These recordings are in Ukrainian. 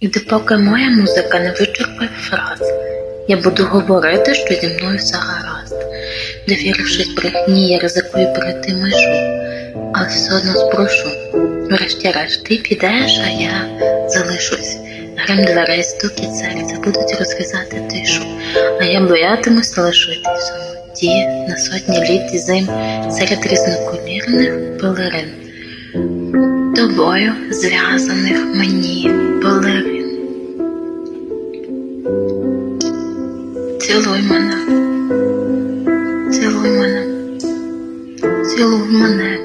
І допоки моя музика не вичерпає фраз, я буду говорити, що зі мною все гаразд. Довірившись брехні, я ризикую перейти межу, але все одно спрошу. Врешті-решт, ти підеш, а я залишусь. Грим дверей, стукіт серця будуть розв'язати тишу, а я боятимуся лишити в самоті на сотні літ і зим серед різноколірних пелерин. Тобою зв'язаних мені пелерин. Цілуй мене, цілуй мене, цілуй мене.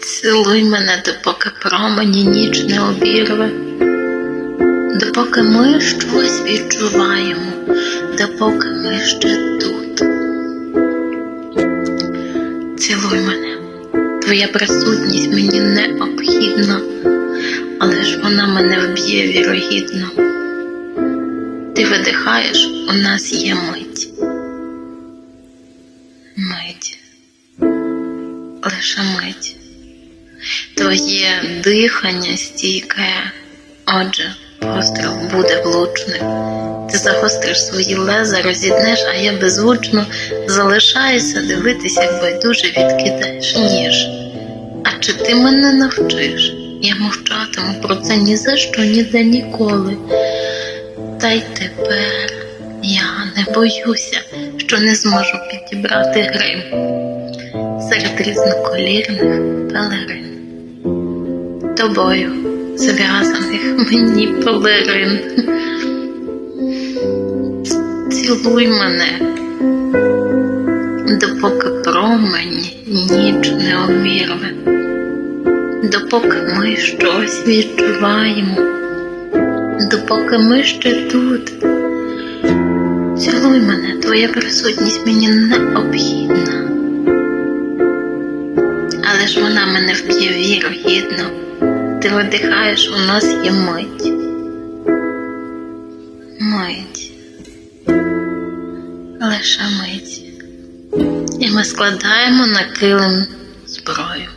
Цілуй мене, допоки промені ніч не обірве, допоки ми щось відчуваємо, допоки ми ще тут. Цілуй мене, твоя присутність мені необхідна, але ж вона мене вб'є вірогідно. Ти видихаєш, у нас є мить. Мить. Лише мить. Твоє дихання стійке, отже, постріл буде влучним. Ти загостриш свої леза, розіднеш, а я беззвучно залишаюся дивитися, як байдуже відкидаєш ніж. Чи ти мене навчиш? Я мовчатиму про це ні за що, ніде ніколи. Та й тепер я не боюся, що не зможу підібрати грим серед різноколірних пелерин. Тобою зв'язаних мені пелерин. Цілуй мене, допоки промені ніч не обірве, допоки ми щось відчуваємо, допоки ми ще тут. Цілуй мене, твоя присутність мені необхідна. Але ж вона мене вб'є вірогідно. Ти видихаєш, у нас є мить. Мить. Лише мить. І ми складаємо на килим зброю.